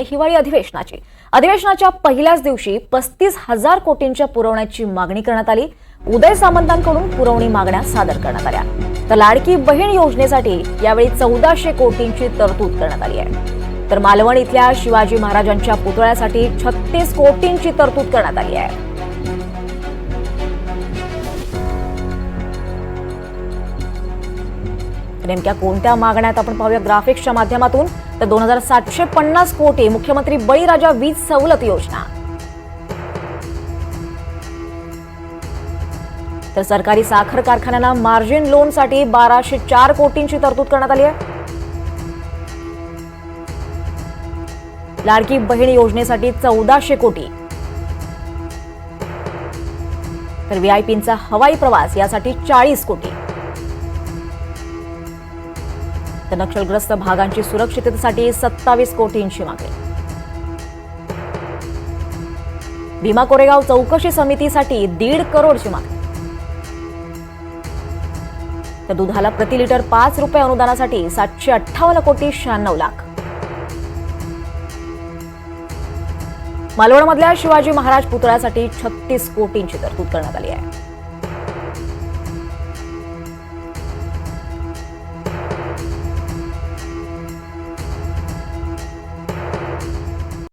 हिवाळी अधिवेशनाची. अधिवेशनाच्या पहिल्याच दिवशी पस्तीस हजार कोटींच्या पुरवण्याची मागणी करण्यात आली. उदय सामंतांकडून पुरवणी मागण्या सादर करण्यात आल्या. तर लाडकी बहीण योजनेसाठी यावेळी चौदाशे कोटींची तरतूद करण्यात आली आहे. तर मालवण इथल्या शिवाजी महाराजांच्या पुतळ्यासाठी छत्तीस कोटींची तरतूद करण्यात आली आहे. नेमक्या कोणत्या मागण्या आपण पाहूया ग्राफिक्सच्या माध्यमातून. तर दोन हजार सातशे पन्नास कोटी मुख्यमंत्री बळीराजा वीज सवलत योजना. तर सरकारी साखर कारखान्यांना मार्जिन लोनसाठी बाराशे चार कोटींची तरतूद करण्यात आली आहे. लाडकी बहीण योजनेसाठी चौदाशे कोटी. तर व्हीआयपींचा हवाई प्रवास यासाठी चाळीस कोटी. तर नक्षलग्रस्त भागांची सुरक्षिततेसाठी सत्तावीस कोटींची मागणी. भीमा कोरेगाव चौकशी समितीसाठी दीड करोडची मागणी. तर दुधाला प्रति लिटर पाच रुपये अनुदानासाठी सातशे अठ्ठावन्न कोटी शहाण्णव लाख. मालवणमधल्या शिवाजी महाराज पुतळ्यासाठी छत्तीस कोटींची तरतूद करण्यात आली आहे.